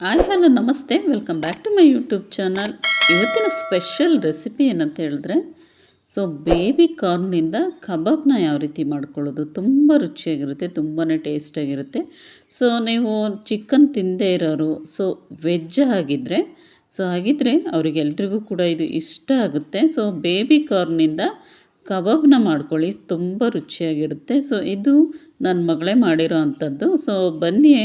Hi, hello, ನಮಸ್ತೆ. Welcome back to my YouTube channel ಇವತ್ತಿನ special recipe ಏನಂತ ಹೇಳಿದ್ರೆ ಸೊ ಬೇಬಿ ಕಾರ್ನಿಂದ ಕಬಾಬ್ನ ಯಾವ ರೀತಿ ಮಾಡ್ಕೊಳ್ಳೋದು ತುಂಬ ರುಚಿಯಾಗಿರುತ್ತೆ ತುಂಬಾ ಟೇಸ್ಟಾಗಿರುತ್ತೆ ಸೊ ನೀವು ಚಿಕನ್ ತಿಂದೇ ಇರೋರು ಸೊ ವೆಜ್ ಆಗಿದ್ದರೆ ಸೊ ಹಾಗಿದ್ದರೆ ಅವರಿಗೆಲ್ರಿಗೂ ಕೂಡ ಇದು ಇಷ್ಟ ಆಗುತ್ತೆ. ಸೊ ಬೇಬಿ ಕಾರ್ನಿಂದ ಕಬಾಬ್ನ ಮಾಡ್ಕೊಳ್ಳಿ, ತುಂಬ ರುಚಿಯಾಗಿರುತ್ತೆ. ಸೊ ಇದು ನನ್ನ ಮಗಳೇ ಮಾಡಿರೋ ಅಂಥದ್ದು. ಸೊ ಬನ್ನಿ,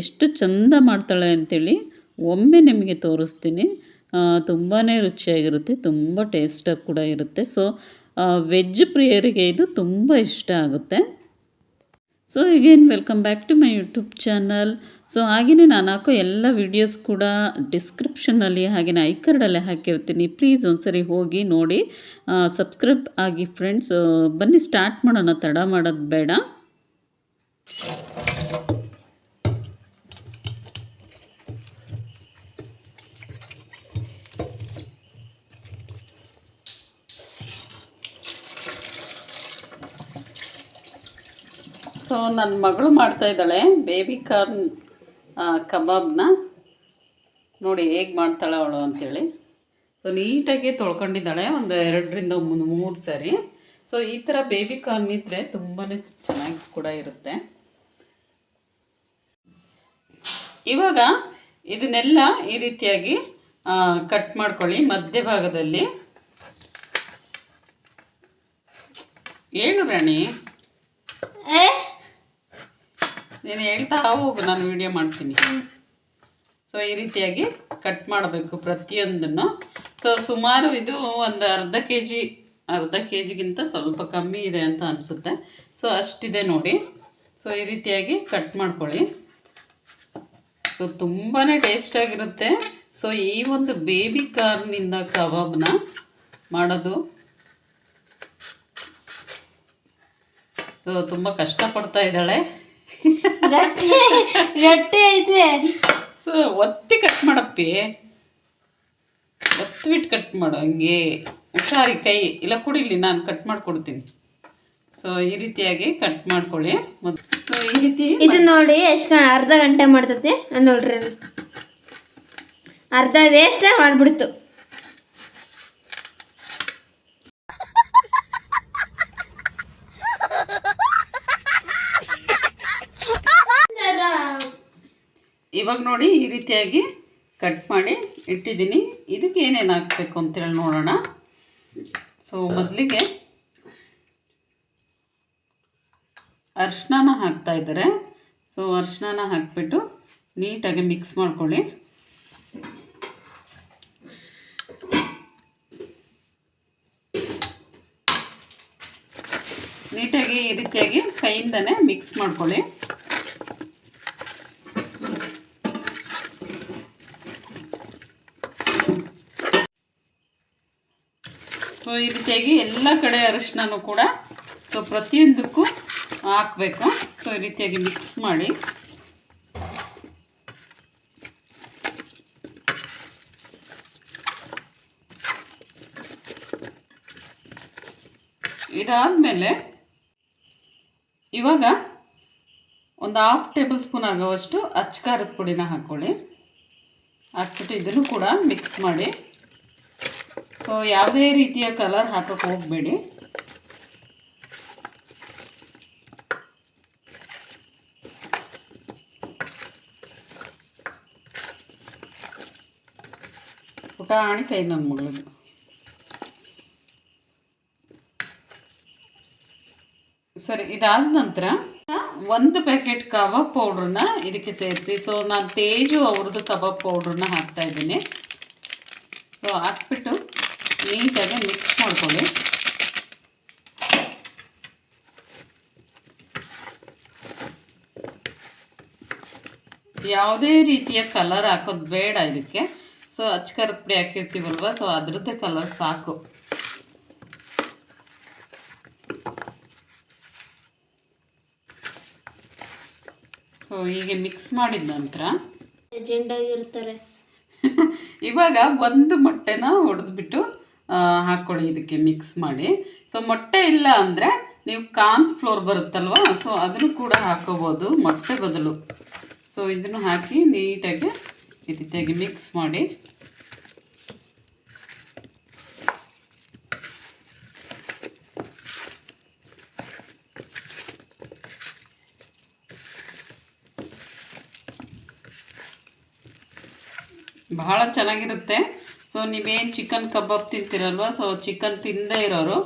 ಎಷ್ಟು ಚಂದ ಮಾಡ್ತಾಳೆ ಅಂಥೇಳಿ ಒಮ್ಮೆ ನಿಮಗೆ ತೋರಿಸ್ತೀನಿ. ತುಂಬಾ ರುಚಿಯಾಗಿರುತ್ತೆ, ತುಂಬ ಟೇಸ್ಟಾಗಿ ಕೂಡ ಇರುತ್ತೆ. ಸೊ ವೆಜ್ ಪ್ರಿಯರಿಗೆ ಇದು ತುಂಬ ಇಷ್ಟ ಆಗುತ್ತೆ. ಸೊ ಈಗೇನು welcome back to my YouTube channel so ಹಾಗೆಯೇ ನಾನು ಹಾಕೋ ಎಲ್ಲ ವೀಡಿಯೋಸ್ ಕೂಡ ಡಿಸ್ಕ್ರಿಪ್ಷನಲ್ಲಿ ಹಾಗೆಯೇ ಐ ಕಾರ್ಡಲ್ಲೇ ಹಾಕಿರ್ತೀನಿ. ಪ್ಲೀಸ್ ಒಂದ್ಸರಿ ಹೋಗಿ ನೋಡಿ. ಸಬ್ಸ್ಕ್ರೈಬ್ ಆಗಿ ಫ್ರೆಂಡ್ಸ್ ಬನ್ನಿ ಸ್ಟಾರ್ಟ್ ಮಾಡೋಣ, ತಡ ಮಾಡೋದು ಬೇಡ. ಸೊ ನನ್ನ ಮಗಳು ಮಾಡ್ತಾ ಇದ್ದಾಳೆ ಬೇಬಿ ಕಾರ್ನ್ ಕಬಾಬ್ನ. ನೋಡಿ ಹೇಗೆ ಮಾಡ್ತಾಳೆ ಅವಳು ಅಂಥೇಳಿ ಸೊ ನೀಟಾಗಿ ತೊಳ್ಕೊಂಡಿದ್ದಾಳೆ, ಒಂದು ಎರಡರಿಂದ ಮೂರು ಸರಿ. ಸೊ ಈ ಥರ ಬೇಬಿ ಕಾರ್ನ್ ಇದ್ದರೆ ತುಂಬಾ ಚೆನ್ನಾಗಿ ಕೂಡ ಇರುತ್ತೆ. ಇವಾಗ ಇದನ್ನೆಲ್ಲ ಈ ರೀತಿಯಾಗಿ ಕಟ್ ಮಾಡ್ಕೊಳ್ಳಿ. ಮಧ್ಯಭಾಗದಲ್ಲಿ ಏನು ರಾಣಿ. ನೀನು ಹೇಳ್ತಾ ಹೋಗು ನಾನು ವಿಡಿಯೋ ಮಾಡ್ತೀನಿ. ಸೊ ಈ ರೀತಿಯಾಗಿ ಕಟ್ ಮಾಡಬೇಕು ಪ್ರತಿಯೊಂದನ್ನು. ಸೊ ಸುಮಾರು ಇದು ಒಂದು ಅರ್ಧ ಕೆ ಜಿ ಅರ್ಧ ಕೆ ಜಿಗಿಂತ ಸ್ವಲ್ಪ ಕಮ್ಮಿ ಇದೆ ಅಂತ ಅನಿಸುತ್ತೆ. ಸೊ ಅಷ್ಟಿದೆ ನೋಡಿ. ಸೊ ಈ ರೀತಿಯಾಗಿ ಕಟ್ ಮಾಡ್ಕೊಳ್ಳಿ. ಸೊ ತುಂಬಾ ಟೇಸ್ಟಾಗಿರುತ್ತೆ ಸೊ ಈ ಒಂದು ಬೇಬಿ ಕಾರ್ನಿಂದ ಕಬಾಬ್ನ ಮಾಡೋದು ಸೊ ತುಂಬ ಕಷ್ಟಪಡ್ತಾ ಇದ್ದಾಳೆ. ಐತೆ. ಸೊ ಒತ್ತಿ ಕಟ್ ಮಾಡಪ್ಪಿ. ಒತ್ತಿಬಿಟ್ಟು ಕಟ್ ಮಾಡು ಹಂಗೆ. ಹುಷಾರಿ ಕೈ. ಇಲ್ಲ ಕುಡಿಲಿ ನಾನು ಕಟ್ ಮಾಡಿಕೊಡ್ತೀನಿ. ಸೊ ಈ ರೀತಿಯಾಗಿ ಕಟ್ ಮಾಡ್ಕೊಳ್ಳಿ. ಸೊ ಈ ರೀತಿ ಇದು ನೋಡಿ ಎಷ್ಟು ಅರ್ಧ ಗಂಟೆ ಮಾಡ್ತೈತಿ ನಾನು ನೋಡ್ರಿ ಅರ್ಧ ವೇಸ್ಟ್ ಮಾಡ್ಬಿಡ್ತು. ಇವಾಗ ನೋಡಿ ಈ ರೀತಿಯಾಗಿ ಕಟ್ ಮಾಡಿ ಇಟ್ಟಿದ್ದೀನಿ. ಇದಕ್ಕೆ ಏನೇನು ಹಾಕಬೇಕು ಅಂತೇಳಿ ನೋಡೋಣ. ಸೊ ಮೊದಲಿಗೆ ಅರ್ಶಿನ ಹಾಕ್ತಾ ಇದ್ದಾರೆ. ಸೊ ಅರ್ಶಿನ ಹಾಕ್ಬಿಟ್ಟು ನೀಟಾಗಿ ಮಿಕ್ಸ್ ಮಾಡ್ಕೊಳ್ಳಿ. ನೀಟಾಗಿ ಈ ರೀತಿಯಾಗಿ ಕೈಯಿಂದನೇ ಮಿಕ್ಸ್ ಮಾಡ್ಕೊಳ್ಳಿ. ಸೊ ಈ ರೀತಿಯಾಗಿ ಎಲ್ಲ ಕಡೆ ಅರಿಶಿನೂ ಕೂಡ ಸೊ ಪ್ರತಿಯೊಂದಕ್ಕೂ ಹಾಕಬೇಕು. ಸೊ ಈ ರೀತಿಯಾಗಿ ಮಿಕ್ಸ್ ಮಾಡಿ. ಇದಾದಮೇಲೆ ಇವಾಗ ಒಂದು ಹಾಫ್ ಟೇಬಲ್ ಸ್ಪೂನ್ ಆಗೋವಷ್ಟು ಅಚ್ಕಾರದ ಪುಡಿನ ಹಾಕ್ಕೊಳ್ಳಿ ಹಾಕ್ಬಿಟ್ಟು ಇದನ್ನು ಕೂಡ ಮಿಕ್ಸ್ ಮಾಡಿ. ಸೊ ಯಾವುದೇ ರೀತಿಯ ಕಲರ್ ಹಾಕೋಕ್ಕೆ ಹೋಗಬೇಡಿ. ಪುಟಾಣಿ ಕೈ ನನ್ನ ಮಗಳದು ಸರಿ, ಇದಾದ ನಂತರ ಒಂದು ಪ್ಯಾಕೆಟ್ ಕಬಾಬ್ ಪೌಡ್ರನ್ನ ಇದಕ್ಕೆ ಸೇರಿಸಿ. ಸೊ ನಾನು ತೇಜು ಅವ್ರದ್ದು ಕಬಾಬ್ ಪೌಡ್ರನ್ನ ಹಾಕ್ತಾ ಇದ್ದೀನಿ. ಸೊ ಹಾಕ್ಬಿಟ್ಟು ನೀಟಾಗಿ ಮಿಕ್ಸ್ ಮಾಡ್ಕೊಳ್ಳಿ. ಯಾವುದೇ ರೀತಿಯ ಕಲರ್ ಹಾಕೋದು ಬೇಡ ಇದಕ್ಕೆ. ಸೊ ಅಚ್ಕರದ ಪುಡಿ ಹಾಕಿರ್ತೀವಲ್ವ? ಸೊ ಅದ್ರದ್ದೇ ಕಲರ್ ಸಾಕು. ಸೊ ಹೀಗೆ ಮಿಕ್ಸ್ ಮಾಡಿದ ನಂತರ ಜೆಂಡಾಗಿರ್ತಾರೆ ಇವಾಗ ಒಂದು ಮೊಟ್ಟೆನ ಹೊಡೆದ್ಬಿಟ್ಟು ಹಾಕ್ಕೊಳ್ಳಿ ಇದಕ್ಕೆ ಮಿಕ್ಸ್ ಮಾಡಿ. ಸೊ ಮೊಟ್ಟೆ ಇಲ್ಲ ಅಂದರೆ ನೀವು ಕಾರ್ನ್ ಫ್ಲೋರ್ ಬರುತ್ತಲ್ವ? ಸೊ ಅದನ್ನು ಕೂಡ ಹಾಕೋಬೋದು ಮೊಟ್ಟೆ ಬದಲು. ಸೊ ಇದನ್ನು ಹಾಕಿ ನೀಟಾಗಿ ಈ ರೀತಿಯಾಗಿ ಮಿಕ್ಸ್ ಮಾಡಿ. ಬಹಳ ಚೆನ್ನಾಗಿರುತ್ತೆ. ಸೊ ನೀವೇನು ಚಿಕನ್ ಕಬಾಬ್ ತಿಂತೀರಲ್ವ? ಸೊ ಚಿಕನ್ ತಿಂದೇ ಇರೋರು.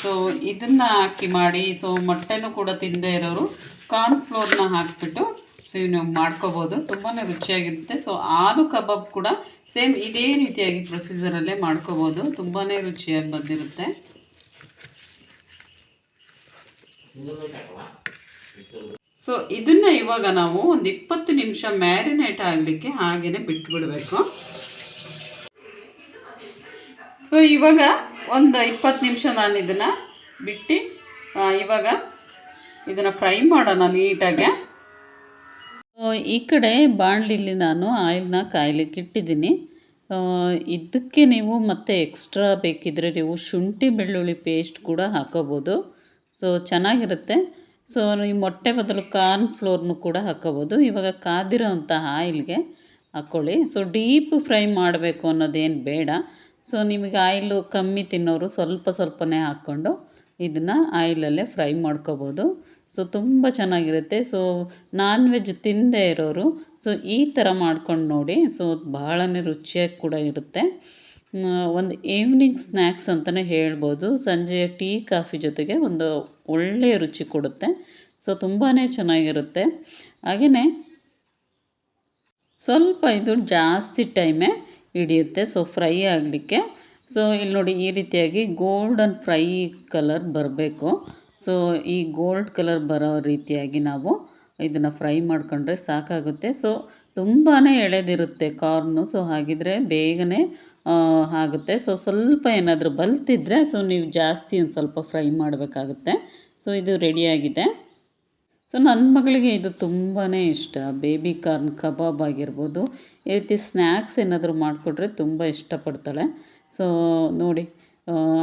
ಸೊ ಇದನ್ನು ಹಾಕಿ ಮಾಡಿ ಸೊ ಮೊಟ್ಟೆನೂ ಕೂಡ ತಿಂದೇ ಇರೋರು. ಕಾರ್ನ್ಫ್ಲೋರ್ನ ಹಾಕಿಬಿಟ್ಟು ಸೊ ನೀವು ಮಾಡ್ಕೋಬೋದು. ತುಂಬಾ ರುಚಿಯಾಗಿರುತ್ತೆ. ಸೊ ಆಲೂ ಕಬಾಬ್ ಕೂಡ ಸೇಮ್ ಇದೇ ರೀತಿಯಾಗಿ ಪ್ರೊಸೀಜರಲ್ಲೇ ಮಾಡ್ಕೋಬೋದು. ತುಂಬಾ ರುಚಿಯಾಗಿ ಬಂದಿರುತ್ತೆ. ಸೊ ಇದನ್ನು ಇವಾಗ ನಾವು ಒಂದು ಇಪ್ಪತ್ತು ನಿಮಿಷ ಮ್ಯಾರಿನೇಟ್ ಆಗಲಿಕ್ಕೆ ಹಾಗೇ ಬಿಟ್ಬಿಡಬೇಕು. ಸೊ ಇವಾಗ ಒಂದು ಇಪ್ಪತ್ತು ನಿಮಿಷ ನಾನು ಇದನ್ನು ಬಿಟ್ಟು ಇವಾಗ ಇದನ್ನು ಫ್ರೈ ಮಾಡೋಣ ನೀಟಾಗೆ. ಈ ಕಡೆ ಬಾಣಲಿಲಿ ನಾನು ಆಯಿಲ್ನ ಕಾಯ್ಲಿಕ್ಕೆ ಇಟ್ಟಿದ್ದೀನಿ. ಇದಕ್ಕೆ ನೀವು ಮತ್ತೆ ಎಕ್ಸ್ಟ್ರಾ ಬೇಕಿದ್ದರೆ ನೀವು ಶುಂಠಿ ಬೆಳ್ಳುಳ್ಳಿ ಪೇಸ್ಟ್ ಕೂಡ ಹಾಕೋಬೋದು. ಸೊ ಚೆನ್ನಾಗಿರುತ್ತೆ. ಸೊ ಈ ಮೊಟ್ಟೆ ಬದಲು ಕಾರ್ನ್ ಫ್ಲೋರ್ನು ಕೂಡ ಹಾಕೋಬೋದು ಇವಾಗ ಕಾದಿರೋ ಅಂಥ ಆಯಿಲ್ಗೆ ಹಾಕ್ಕೊಳ್ಳಿ. ಸೊ ಡೀಪ್ ಫ್ರೈ ಮಾಡಬೇಕು ಅನ್ನೋದೇನು ಬೇಡ. ಸೊ ನಿಮಗೆ ಆಯಿಲು ಕಮ್ಮಿ ತಿನ್ನೋರು ಸ್ವಲ್ಪ ಸ್ವಲ್ಪನೇ ಹಾಕ್ಕೊಂಡು ಇದನ್ನು ಆಯಿಲಲ್ಲೇ ಫ್ರೈ ಮಾಡ್ಕೋಬೋದು. ಸೊ ತುಂಬ ಚೆನ್ನಾಗಿರುತ್ತೆ. ಸೊ ನಾನ್ ವೆಜ್ ತಿನ್ನದೇ ಇರೋರು ಸೊ ಈ ಥರ ಮಾಡ್ಕೊಂಡು ನೋಡಿ. ಸೊ ಬಹಳನೇ ರುಚಿಯಾಗಿ ಕೂಡ ಇರುತ್ತೆ. ಒಂದು ಈವ್ನಿಂಗ್ ಸ್ನ್ಯಾಕ್ಸ್ ಅಂತಲೇ ಹೇಳ್ಬೋದು. ಸಂಜೆ ಟೀ, ಕಾಫಿ ಜೊತೆಗೆ ಒಂದು ಒಳ್ಳೆಯ ರುಚಿ ಕೊಡುತ್ತೆ. ಸೊ ತುಂಬಾ ಚೆನ್ನಾಗಿರುತ್ತೆ. ಹಾಗೆಯೇ ಸ್ವಲ್ಪ ಇದು ಜಾಸ್ತಿ ಟೈಮೇ ಹಿಡಿಯುತ್ತೆ. ಸೊ ಫ್ರೈ ಆಗಲಿಕ್ಕೆ. ಸೊ ಇಲ್ಲಿ ನೋಡಿ ಈ ರೀತಿಯಾಗಿ ಗೋಲ್ಡನ್ ಫ್ರೈ ಕಲರ್ ಬರಬೇಕು. ಸೊ ಈ ಗೋಲ್ಡ್ ಕಲರ್ ಬರೋ ರೀತಿಯಾಗಿ ನಾವು ಇದನ್ನು ಫ್ರೈ ಮಾಡ್ಕೊಂಡ್ರೆ ಸಾಕಾಗುತ್ತೆ. ಸೊ ತುಂಬಾ ಎಳೆದಿರುತ್ತೆ ಕಾರ್ನು. ಸೊ ಹಾಗಿದ್ರೆ ಬೇಗನೆ ಆಗುತ್ತೆ. ಸೊ ಸ್ವಲ್ಪ ಏನಾದರೂ ಬಲ್ತಿದ್ರೆ ಸೊ ನೀವು ಜಾಸ್ತಿ ಒಂದು ಸ್ವಲ್ಪ ಫ್ರೈ ಮಾಡಬೇಕಾಗುತ್ತೆ. ಸೊ ಇದು ರೆಡಿಯಾಗಿದೆ. ಸೊ ನನ್ನ ಮಗಳಿಗೆ ಇದು ತುಂಬಾ ಇಷ್ಟ. ಬೇಬಿ ಕಾರ್ನ್ ಕಬಾಬ್ ಆಗಿರ್ಬೋದು, ಈ ರೀತಿ ಸ್ನ್ಯಾಕ್ಸ್ ಏನಾದರೂ ಮಾಡಿಕೊಟ್ರೆ ತುಂಬ ಇಷ್ಟಪಡ್ತಾಳೆ. ಸೊ ನೋಡಿ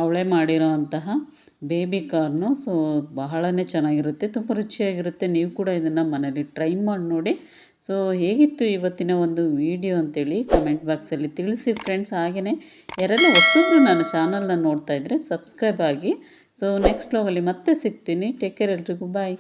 ಅವಳೇ ಮಾಡಿರೋ ಅಂತಹ ಬೇಬಿ ಕಾರ್ನು, ಸೊ ಬಹಳನೇ ಚೆನ್ನಾಗಿರುತ್ತೆ, ತುಂಬ ರುಚಿಯಾಗಿರುತ್ತೆ. ನೀವು ಕೂಡ ಇದನ್ನು ಮನೇಲಿ ಟ್ರೈ ಮಾಡಿ ನೋಡಿ. ಸೊ ಹೇಗಿತ್ತು ಇವತ್ತಿನ ಒಂದು ವಿಡಿಯೋ ಅಂತೇಳಿ ಕಮೆಂಟ್ ಬಾಕ್ಸಲ್ಲಿ ತಿಳಿಸಿ ಫ್ರೆಂಡ್ಸ್. ಹಾಗೆಯೇ ಯಾರೆಲ್ಲ ಹೊಸಬ್ರು ನನ್ನ ಚಾನಲ್ನ ನೋಡ್ತಾ ಇದ್ದರೆ ಸಬ್ಸ್ಕ್ರೈಬ್ ಆಗಿ. ಸೊ ನೆಕ್ಸ್ಟ್ ವ್ಲಾಗಲ್ಲಿ ಮತ್ತೆ ಸಿಗ್ತೀನಿ. ಟೇಕ್ ಕೇರ್ ಎಲ್ರಿಗೂ. ಬಾಯ್